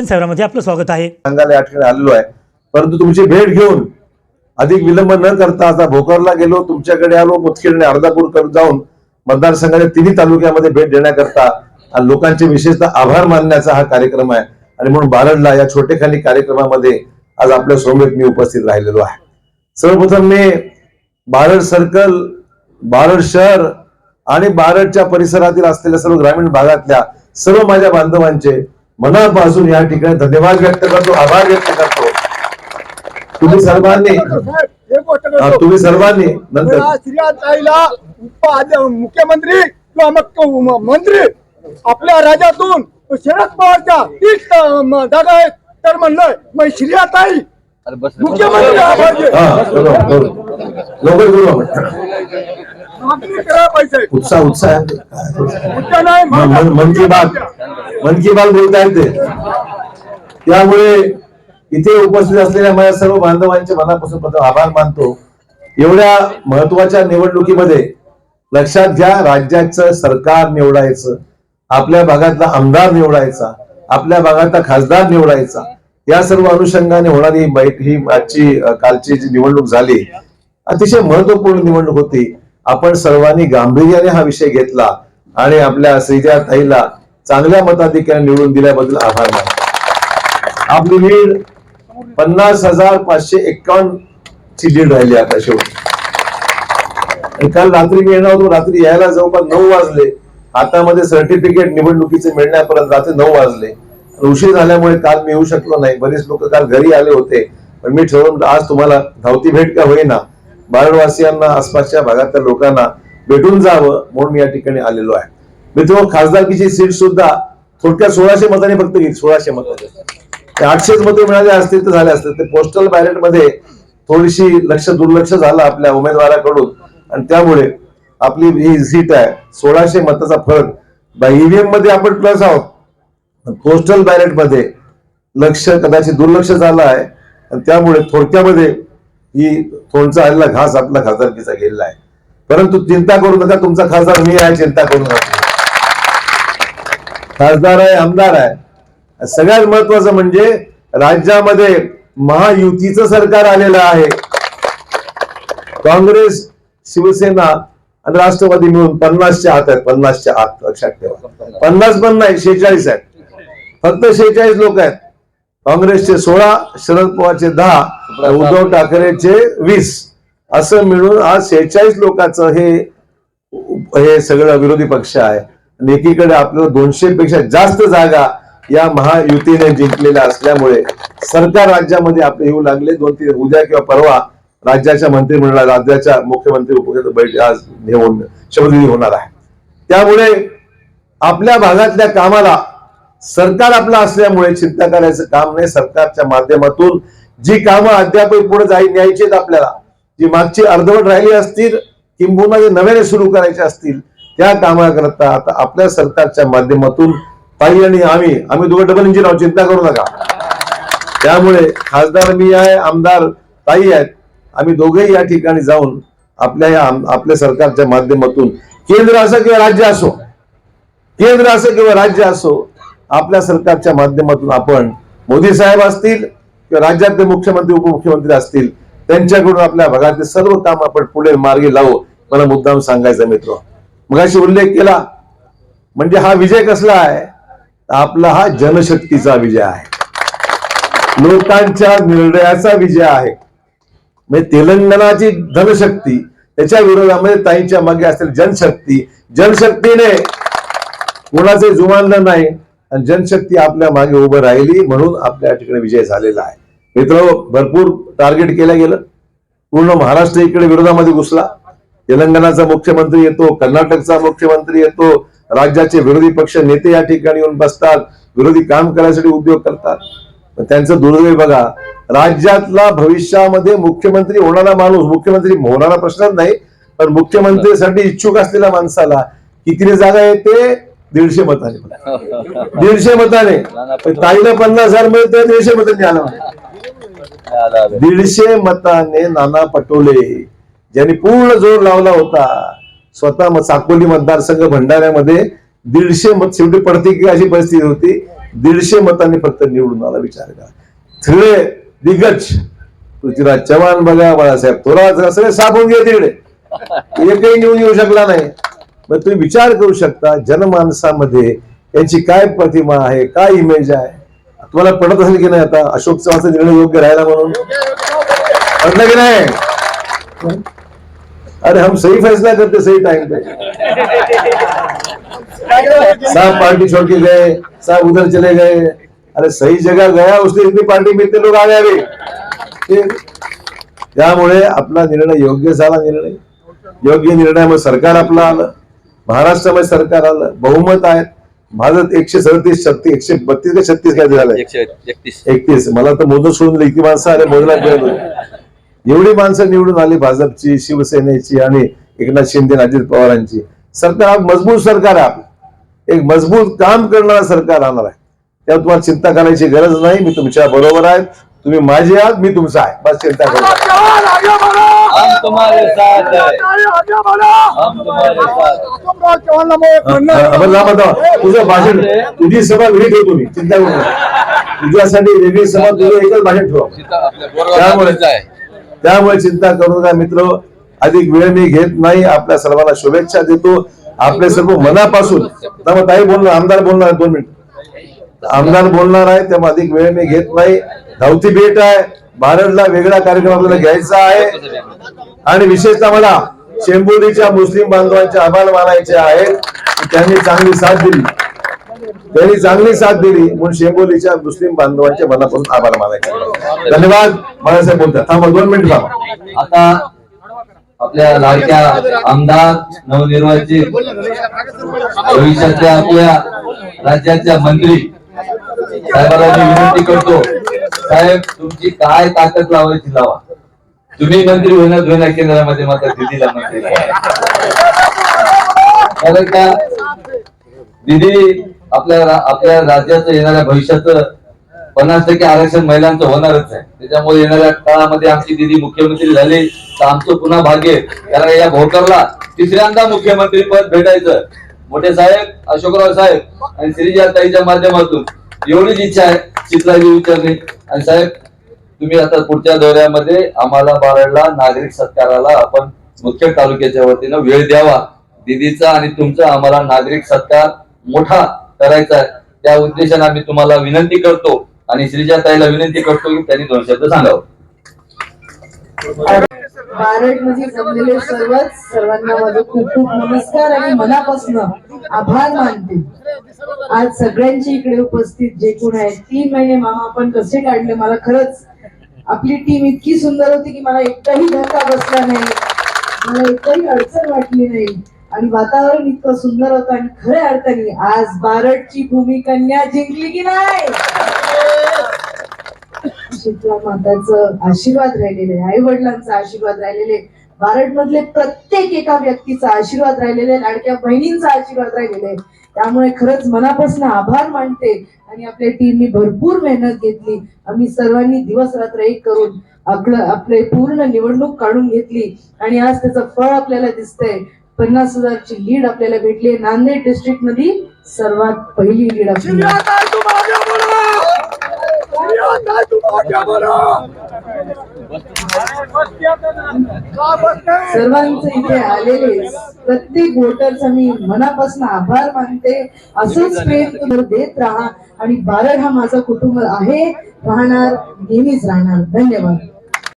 जनसेवरामध्ये आपलं स्वागत आहे. सांगायला या ठिकाणी आलेलो आहे. परंतु तुमची भेट घेऊन अधिक विलंब न करता आता भोकरला गेलो तुमच्याकडे आलो मुतखेड आणि अर्धापूर जाऊन मतदारसंघाच्या तिन्ही तालुक्यामध्ये भेट देण्याकरता लोकांचे विशेषतः आभार मानण्याचा हा कार्यक्रम आहे. आणि म्हणून बारडला या छोटेखानी कार्यक्रमामध्ये आज आपल्या सोमेत मी उपस्थित राहिलेलो आहे. सर्वप्रथम मी बारड सर्कल बारड शहर आणि बारडच्या परिसरातील असलेल्या सर्व ग्रामीण भागातल्या सर्व माझ्या बांधवांचे मनापासून या ठिकाणी धन्यवाद व्यक्त करतो आभार व्यक्त करतो. तुम्ही सर्वांनी हा. तुम्ही सर्वांनी नंतर श्रीयाताईला मुख्यमंत्री किंवा मग म- मंत्री आपल्या राज्यातून शरद पवारच्या तीस जागा आहेत. तर म्हणलं मग श्रीयाताई मुख्यमंत्री. लवकर उत्साह उत्साह. मन- की बात. मन की बात बोलता येते त्यामुळे इथे उपस्थित असलेल्या माझ्या सर्व बांधवांचे मनापासून आभार मानतो. एवढ्या महत्त्वाच्या निवडणुकीमध्ये लक्षात घ्या राज्याचं सरकार निवडायचं. आपल्या भागातला आमदार निवडायचा. आपल्या भागातला खासदार निवडायचा. या सर्व अनुषंगाने होणारी ही ही आजची कालची जी निवडणूक झाली अतिशय महत्त्वपूर्ण निवडणूक होती. आपण सर्वांनी गांभीर्याने हा विषय घेतला आणि आपल्या श्रीजा ताईला चांगल्या मताधिक्याने निवडून दिल्याबद्दल आभार मानतो. आपली लीड पन्नास हजार पाचशे एक्कावन्न ची लीड राहिली आता शेवटी. काल रात्री मी येणार होतो रात्री यायला जवळपास नऊ वाजले. हातामध्ये सर्टिफिकेट निवडणुकीचे मिळण्यापर्यंत रात्री नऊ वाजले. उशीर झाल्यामुळे काल मी येऊ शकलो नाही. बरेच लोक काल घरी आले होते. पण मी ठरवून आज तुम्हाला धावती भेट का होईना बारडवासियांना आसपासच्या भागातल्या लोकांना भेटून जावं म्हणून या ठिकाणी आलेलो आहे. मित्र खासदारकीची सीट सुद्धा थोडक्यात सोळाशे मतांनी फक्त घेतली सोळाशे मत. आठशेच मते मिळाले असतील तर झाले असते ते पोस्टल बॅलेटमध्ये थोडीशी लक्ष दुर्लक्ष झालं आपल्या उमेदवाराकडून. आणि त्यामुळे आपली ही सीट आहे. सोळाशे मताचा फरक. ईव्हीएममध्ये आपण प्लस आहोत. पोस्टल बॅलेटमध्ये लक्ष कदाचित दुर्लक्ष झालं आहे. आणि त्यामुळे थोडक्यामध्ये ही थोडचा आलेला घास आपला खासदारकीचा गेलेला आहे. परंतु चिंता करू नका तुमचा खासदार मी आहे चिंता करू नका. खासदार आहे आमदार आहे. सगळ्यात महत्वाचं म्हणजे राज्यामध्ये महायुतीचं सरकार आलेलं आहे. काँग्रेस शिवसेना आणि राष्ट्रवादी मिळून पन्नासच्या आत आहेत पन्नासच्या आत लक्षात ठेवा. पन्नास पण नाही शेहेचाळीस आहेत. फक्त शेहेचाळीस लोक आहेत. काँग्रेसचे सोळा शरद पवारचे दहा उद्धव ठाकरेचे वीस. असं मिळून आज शेहेचाळीस लोकांचं हे हे सगळं विरोधी पक्ष आहे. आणि एकीकडे आपल्याला दोनशे पेक्षा जास्त जागा या महायुतीने जिंकलेल्या असल्यामुळे सरकार राज्यामध्ये आपले येऊ लागले. दोन तीन उद्या किंवा परवा राज्याच्या मंत्रिमंडळात राज्याच्या मुख्यमंत्री बैठक आज शपथविधी होणार आहे. त्यामुळे आपल्या भागातल्या कामाला सरकार आपलं असल्यामुळे चिंता करायचं काम नाही. सरकारच्या माध्यमातून जी कामं अद्याप पुढे जाई न्यायची आहेत आपल्याला जी मागची अर्धवट राहिली असतील किंबहुना जे नव्याने सुरू करायचे असतील त्या कामाकरता आता आपल्या सरकारच्या माध्यमातून ताई आणि आम्ही आम्ही दोघं डबल इंजिन आहोत चिंता करू नका. त्यामुळे खासदार मी आहे आमदार ताई आहेत. आम्ही दोघेही या ठिकाणी जाऊन आपल्या या आपल्या सरकारच्या माध्यमातून केंद्र असो किंवा राज्य असो केंद्र असो किंवा राज्य असो आपल्या सरकारच्या माध्यमातून आपण मोदी साहेब असतील किंवा राज्यातले मुख्यमंत्री उपमुख्यमंत्री असतील त्यांच्याकडून आपल्या भागातले सर्व काम आपण पुढे मार्गी लावू मला मुद्दाम सांगायचा मित्र. मगाशी उल्लेख केला म्हणजे हा विजय कसला आहे? आपला हा जनशक्तीचा विजय आहे. लोकांच्या निर्णयाचा विजय आहे. म्हणजे तेलंगणाची धनशक्ती त्याच्या विरोधामध्ये ताईंच्या मागे असेल जनशक्ती जनशक्तीने कोणाचे जुमानलं नाही. आणि जनशक्ती आपल्या मागे उभं राहिली म्हणून आपल्या ठिकाणी विजय झालेला आहे. मित्र भरपूर टार्गेट केलं गेलं. पूर्ण महाराष्ट्र इकडे विरोधामध्ये घुसला. तेलंगणाचा मुख्यमंत्री येतो कर्नाटकचा मुख्यमंत्री येतो राज्याचे विरोधी पक्ष नेते या ठिकाणी येऊन बसतात विरोधी काम करायसाठी उद्योग करतात. त्यांचं दुर्दैव बघा राज्यातला भविष्यामध्ये मुख्यमंत्री होणारा माणूस मुख्यमंत्री होणारा प्रश्नच नाही पण मुख्यमंत्रीसाठी इच्छुक असलेल्या माणसाला किती जागा येते दीडशे मताने. दीडशे मताने. ताईला पन्नास हजार मिळते दीडशे मतांनी आलं दीडशे मताने नाना पटोले ज्यांनी पूर्ण जोर लावला होता स्वतः म- साकोली मतदारसंघ भंडाऱ्यामध्ये दीडशे मत शेवटी पडती की अशी परिस्थिती होती. दीडशे मतांनी फक्त निवडून आला विचार करा. सगळे दिग्गज पृथ्वीराज चव्हाण बघा बाळासाहेब थोरात सगळे साफ होऊन गेले तिकडे. एकही निवडून येऊ शकला नाही. मग तुम्ही विचार करू शकता जनमानसामध्ये यांची काय प्रतिमा आहे काय इमेज आहे? तुम्हाला पडत असेल की नाही आता? अशोक चव्हाणचा निर्णय योग्य राहिला म्हणून? पडलं की नाही? अरे हम सही फैसला करते सही टाइम पे. साहब पार्टी छोड़ के गए साहब उधर चले गए। अरे सही जगह गया उसने इतनी पार्टी में इतने लोग आ गए अभी। ठीक. त्यामुळे आपला निर्णय योग्य झाला निर्णय. योग्य निर्णयामुळे सरकार आपलं आलं. महाराष्ट्रामध्ये सरकार आलं बहुमत आहे माझं एकशे सदतीस छत्तीस एकशे बत्तीस का छत्तीस काय एकशे एकतीस. मला तर मोजून सोडून दिलं. इतकी माणसं आले मोजला. एवढी माणसं निवडून आली भाजपची शिवसेनेची आणि एकनाथ शिंदे अजित पवारांची. सरकार हा मजबूत सरकार आहे आपलं. एक मजबूत काम करणारं सरकार राहणार आहे. त्यावर तुम्हाला चिंता करायची गरज नाही. मी तुमच्या बरोबर आहे. तुम्ही माझे आहात मी तुमचा आहे. बस चिंता तुझं भाषण तुझी सभा वेगळी ठेवतो मी चिंता करू नका. तुझ्यासाठी वेगळी सभा तुझं एकच भाषण ठेवा. त्यामुळे त्यामुळे चिंता करू नका मित्र. अधिक वेळ मी घेत नाही. आपल्या सर्वांना शुभेच्छा देतो. आपले सर्व मनापासून त्यामुळे ताई बोलणार आमदार बोलणार दोन मिनिट. आमदार बोलणार आहे त्यामुळे अधिक वेळ मी घेत नाही. धावती भेट आहे. भारतला वेगळा कार्यक्रम आपल्याला घ्यायचा आहे. आणि विशेषतः मला शेंबोलीच्या मुस्लिम बांधवांचे आभार मानायचे आहेत. त्यांनी चांगली साथ दिली. त्यांनी चांगली साथ दिली म्हणून शेंबोलीच्या मुस्लिम बांधवांचे मनापासून आभार मानायचे धन्यवाद. बाळासाहेब बोलतात. थांबा दोन मिनिट थांबा. आता आपल्या लाडक्या आमदार नवनिर्वाचित भविष्यातल्या आपल्या राज्याच्या मंत्री साहेबांना मी विनंती करतो. साहेब तुमची काय ताकद लावायची लावा. तुम्ही मंत्री होणार होणार केंद्रामध्ये मात्र दिदीला मंत्री कारण का दिदी आपल्या आपल्या राज्याचं येणाऱ्या भविष्याचं पन्नास टक्के आरक्षण महिलांचं होणारच आहे. त्याच्यामुळे येणाऱ्या काळामध्ये आमची दिदी मुख्यमंत्री झाली तर आमचं पुन्हा भाग्य कारण या भोकरला तिसऱ्यांदा मुख्यमंत्री पद भेटायचं. मोठे साहेब अशोकराव साहेब आणि श्रीजाताईच्या माध्यमातून एवढीच इच्छा आहे चित्राजी विचारणे आणि साहेब तुम्ही आता पुढच्या दौऱ्यामध्ये आम्हाला बारडला नागरिक सत्काराला आपण मुख्य तालुक्याच्या वतीनं वेळ द्यावा. दिदीचा आणि तुमचा आम्हाला नागरिक सत्कार मोठा करायचा आहे. त्या उद्देशाने आम्ही तुम्हाला विनंती करतो आणि श्रीजाताईला विनंती करतो की त्यांनी दोन शब्द सांगावं. बारडमध्ये जमलेले सर्वच सर्वांना माझे खूप खूप नमस्कार आणि मनापासून आभार मानते. आज सगळ्यांची इकडे उपस्थित जे कोण आहेत तीन महिने मामा आपण कसे काढले मला खरंच. आपली टीम इतकी सुंदर होती की मला एकटाही धक्का बसला नाही. मला एकही अडचण वाटली नाही. आणि वातावरण इतकं सुंदर होतं आणि खऱ्या अर्थाने आज बारडची भूमी कन्या जिंकली की नाही? शीतला माताचं आशीर्वाद राहिलेले आई वडिलांचा आशीर्वाद राहिलेले. बारड मधले प्रत्येक एका व्यक्तीचा आशीर्वाद राहिलेले लाडक्या बहिणींचा आशीर्वाद राहिलेले त्यामुळे खरंच मनापासून आभार मानते आणि आपल्या टीमनी भरपूर मेहनत घेतली. आम्ही सर्वांनी दिवस रात्र एक करून आपलं आपले पूर्ण निवडणूक काढून घेतली आणि आज त्याचं फळ आपल्याला दिसतंय. पन्नास हजारची लीड आपल्याला भेटली नांदेड डिस्ट्रिक्टमध्ये सर्वात पहिली लीड आपली. सर्वांचे इथे आलेले प्रत्येक वोटरचा मी मनापासून आभार मानते. असंच प्रेम तुम्ही देत राहा. आणि बारड हा माझा कुटुंब आहे. राहणार नेहमीच राहणार. धन्यवाद.